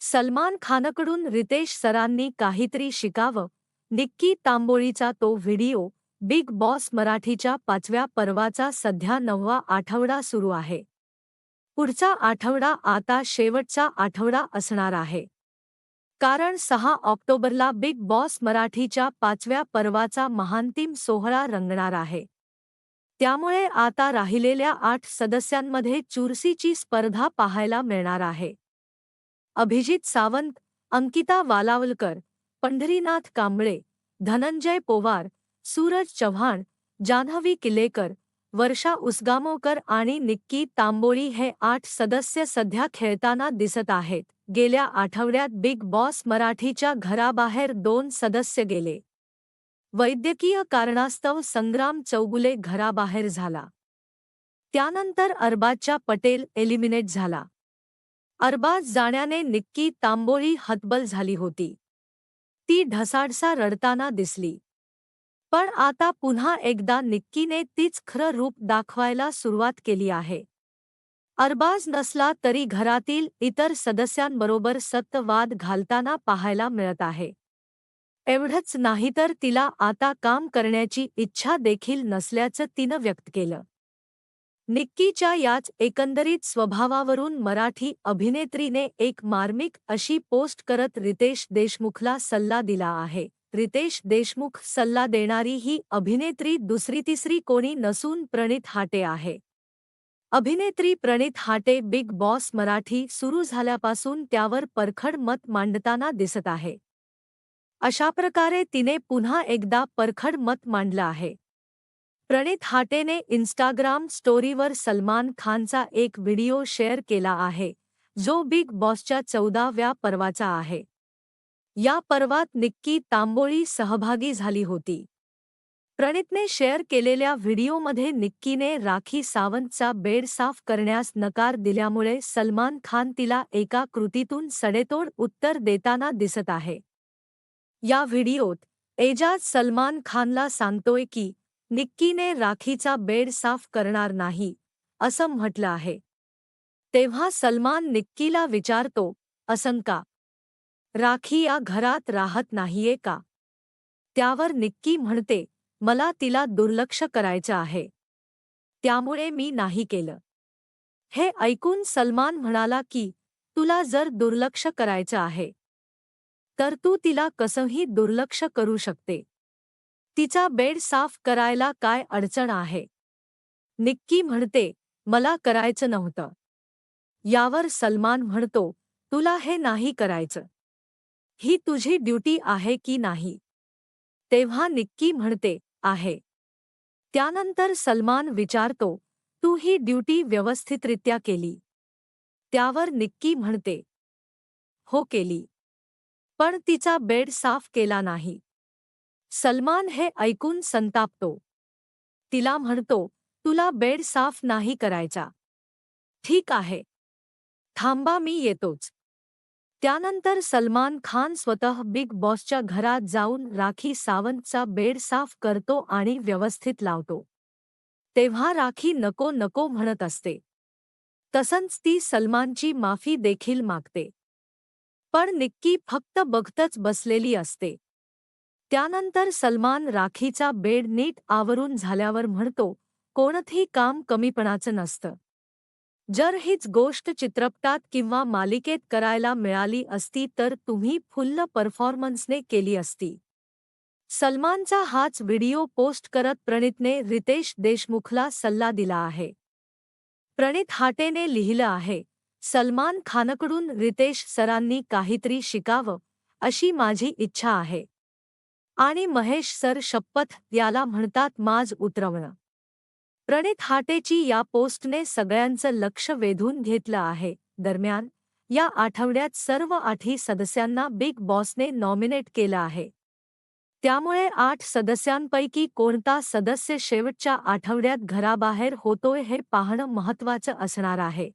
सलमान खानकडून रितेश सरांनी काहीतरी शिकावं. निक्की तांबोळीचा तो व्हिडिओ बिग बॉस मराठीच्या पाचव्या पर्वाचा सध्या नववा आठवडा सुरू आहे. पुढचा आठवडा आता शेवटचा आठवडा असणार आहे. कारण सहा ऑक्टोबरला बिग बॉस मराठीच्या पाचव्या पर्वाचा महांतिम सोहळा रंगणार आहे. त्यामुळे आता राहिलेल्या आठ सदस्यांमध्ये चुरसीची स्पर्धा पाहायला मिळणार आहे. अभिजित सावंत अंकिता वालावलकर पंढरीनाथ कांबळे धनंजय पोवार सूरज चव्हाण जान्हवी किल्लेकर वर्षा उसगामोकर आणि निक्की तांबोळी हे आठ सदस्य सध्या खेळताना दिसत आहेत. गेल्या आठवड्यात बिग बॉस मराठीच्या घराबाहेर दोन सदस्य गेले. वैद्यकीय कारणास्तव संग्राम चौगुले घराबाहेर झाला. त्यानंतर अरबाजच्या पटेल एलिमिनेट झाला. अरबाज जाण्याने निक्की तांबोळी हतबल झाली होती. ती ढसाढसा रडताना दिसली. पण आता पुन्हा एकदा निक्कीने तीच खरं रूप दाखवायला सुरुवात केली आहे. अरबाज नसला तरी घरातील इतर सदस्यांबरोबर सत्तवाद घालताना पाहायला मिळत आहे. एवढंच नाही तर तिला आता काम करण्याची इच्छा देखील नसल्याचं तिनं व्यक्त केलं. निक्कीच्या याच एकंदरीत स्वभावावरून मराठी अभिनेत्रीने एक मार्मिक अशी पोस्ट करत रितेश देशमुखला सल्ला दिला आहे. रितेश देशमुख सल्ला देणारी ही अभिनेत्री दुसरी तिसरी कोणी नसून प्रणित हाटे आहे. अभिनेत्री प्रणित हाटे बिग बॉस मराठी सुरू झाल्यापासून त्यावर परखड मत मांडताना दिसत आहे. अशा प्रकारे तिने पुन्हा एकदा परखड मत मांडलं आहे. प्रणित हाटेने इन्स्टाग्राम स्टोरीवर सलमान खानचा एक व्हिडिओ शेअर केला आहे जो बिग बॉसच्या चौदाव्या पर्वाचा आहे. या पर्वात निक्की तांबोळी सहभागी झाली होती. प्रणितने शेअर केलेल्या व्हिडिओमध्ये निक्कीने राखी सावंतचा बेड साफ करण्यास नकार दिल्यामुळे सलमान खान तिला एका कृतीतून सडेतोड उत्तर देताना दिसत आहे. या व्हिडिओत एजाज सलमान खानला सांगतोय की निक्कीने राखीचा बेड साफ करणार नाही असं म्हटलं आहे. तेव्हा सलमान निक्कीला विचारतो असंका राखी या घरात राहत नाहीये का? त्यावर निक्की म्हणते मला तिला दुर्लक्ष करायचं आहे. त्यामुळे मी नाही केलं. हे ऐकून सलमान म्हणाला की तुला जर दुर्लक्ष करायचं आहे तर तू तिला कसंही दुर्लक्ष करू शकते. तिचा बेड साफ करायला काय अडचण आहे? निक्की म्हणते मला करायचं नव्हतं. यावर सलमान म्हणतो तुला हे नाही करायचं. ही तुझी ड्युटी आहे की नाही? तेव्हा निक्की म्हणते आहे. त्यानंतर सलमान विचारतो तू ही ड्युटी व्यवस्थितरित्या केली? त्यावर निक्की म्हणते हो केली. पण तिचा बेड साफ केला नाही. सलमान हे ऐकून संतापतो. तिला म्हणतो तुला बेड साफ नाही करायचा. ठीक आहे. थांबा मी येतोच. त्यानंतर सलमान खान स्वतः बिग बॉसच्या घरात जाऊन राखी सावंतचा बेड साफ करतो आणि व्यवस्थित लावतो. तेव्हा राखी नको नको म्हणत असते. तसंच ती सलमानची माफी देखील मागते. पण निक्की फक्त बघतच बसलेली असते. त्यानंतर सलमान राखीचा बेड नीट आवरून झाल्यावर म्हणतो कोणतही काम कमीपणाचं नसतं. जर हीच गोष्ट चित्रपटात किंवा मालिकेत करायला मिळाली असती तर तुम्ही फुल्ल परफॉर्मन्सने केली असती. सलमानचा हाच व्हिडिओ पोस्ट करत प्रणितने रितेश देशमुखला सल्ला दिला आहे. प्रणित हाटेने लिहिलं आहे सलमान खानकडून रितेश सरांनी काहीतरी शिकावं अशी माझी इच्छा आहे. आणि महेश सर शपथ याला म्हणतात माज उतरवणं. प्रणित हाटेची या पोस्टने सगळ्यांचं लक्ष वेधून घेतलं आहे. दरम्यान या आठवड्यात सर्व आठही सदस्यांना बिग बॉसने नॉमिनेट केलं आहे. त्यामुळे आठ सदस्यांपैकी कोणता सदस्य शेवटच्या आठवड्यात घराबाहेर होतोय हे पाहणं महत्त्वाचं असणार आहे.